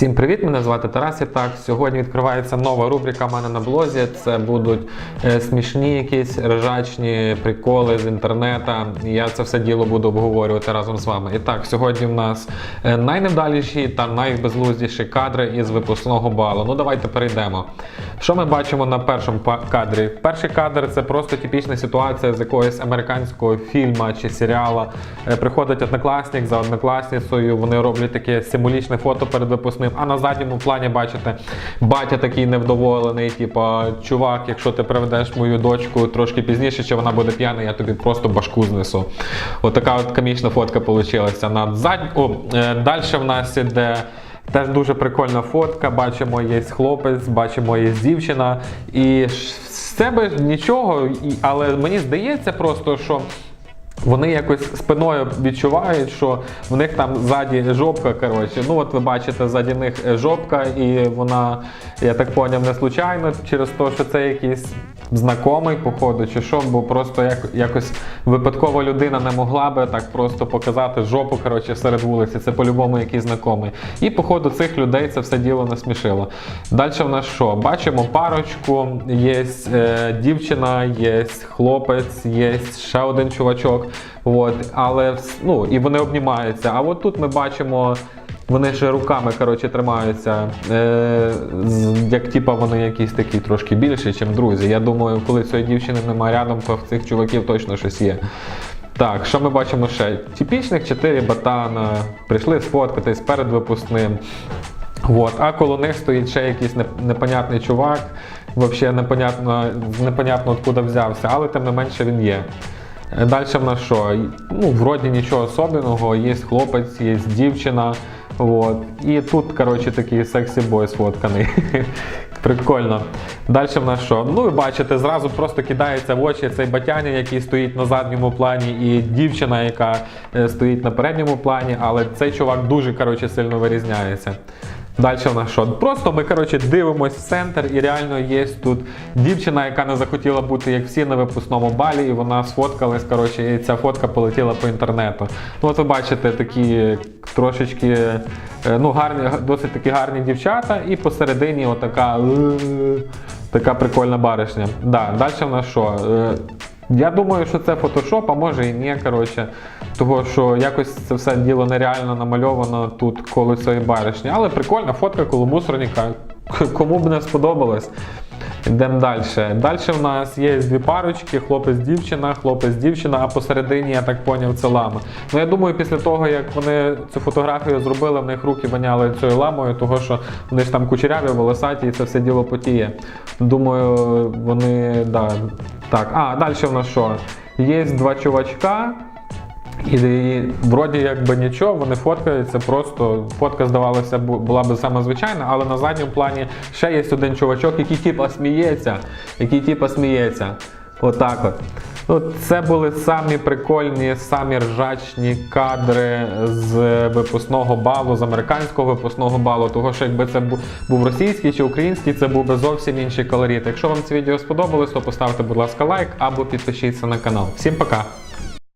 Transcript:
Всім привіт! Мене звати Тарас Єртак. Сьогодні відкривається нова рубрика в мене на блозі. Це будуть е, смішні якісь ржачні приколи з інтернету. І Я це все діло буду обговорювати разом з вами. І так, сьогодні в нас е, найневдаліші та найбезлуздіші кадри із випускного балу. Ну давайте перейдемо. Що ми бачимо на першому кадрі? Перший кадр це просто типічна ситуація з якогось американського фільму чи серіалу. Е, Приходить однокласник за однокласницею, вони роблять таке символічне фото перед випускним. А на задньому плані бачите, батя такий невдоволений, типа, чувак, якщо ти приведеш мою дочку трошки пізніше, чи вона буде п'яна, я тобі просто башку знесу. От така от комічна фотка вийшла. На зад... О, е, далі в нас іде. Теж дуже прикольна фотка. Бачимо, є хлопець, бачимо, є дівчина. І з себе нічого, але мені здається просто, що. Вони якось спиною відчувають, що в них там ззаді жопка. Коротше, ну от ви бачите, ззаді них жопка, і вона, я так поняв, не случайно через те, що це якийсь знайомий, походу, чи що, бо просто як, якось випадкова людина не могла би так просто показати жопу коротше, серед вулиці. Це по-любому якийсь знайомий. І походу цих людей це все діло насмішило. Далі в нас що? Бачимо парочку, є е, дівчина, є хлопець, є ще один чувачок. От, але ну, і вони обнімаються. А от тут ми бачимо. Вони ж руками коротше, тримаються, е, як типа вони якісь такі трошки більші, ніж друзі. Я думаю, коли цієї дівчини немає рядом, то в цих чуваків точно щось є. Так, що ми бачимо ще? Типічних чотири ботана, прийшли сфоткатись перед випускним. От. А коло них стоїть ще якийсь непонятний чувак, взагалі непонятно, непонятно откуда взявся, але тим не менше він є. Далі в нас що? Ну, вроді нічого особливого, є хлопець, є дівчина. От. І тут, коротше, такий сексі бой сфотканий. Прикольно. Далі в нас що? Ну, ви бачите, зразу просто кидається в очі цей батяня, який стоїть на задньому плані, і дівчина, яка е, стоїть на передньому плані, але цей чувак дуже коротше, сильно вирізняється. Далі в нас що? Просто ми коротше, дивимось в центр, і реально є тут дівчина, яка не захотіла бути як всі на випускному балі, і вона сфоткалась. Коротше, і ця фотка полетіла по інтернету. Ну, от ви бачите такі трошечки е, ну, гарні, досить такі гарні дівчата, і посередині отака, е, така прикольна баришня. Да, далі в нас що? Я думаю, що це фотошоп, а може і ні, коротше. Того, що якось це все діло нереально намальовано тут коло цієї баришні. Але прикольна фотка коло мусорника. Кому б не сподобалось. Йдемо далі. Далі в нас є дві парочки: хлопець-дівчина, хлопець-дівчина, а посередині, я так поняв, це лама. Ну я думаю, після того, як вони цю фотографію зробили, в них руки воняли цією ламою, того що вони ж там кучеряві, волосаті, і це все діло потіє. Думаю, вони да. Так, а далі в нас що? Є два чувачка. І, і вроді якби нічого, вони фоткаються, просто фотка здавалося була б саме звичайна, але на задньому плані ще є один чувачок, який типа сміється, який типа сміється. Отак от. Ну, це були самі прикольні, самі ржачні кадри з випускного балу, з американського випускного балу. Того, що якби це був російський чи український, це був би зовсім інший колорит. Якщо вам це відео сподобалось, то поставте, будь ласка, лайк або підпишіться на канал. Всім пока!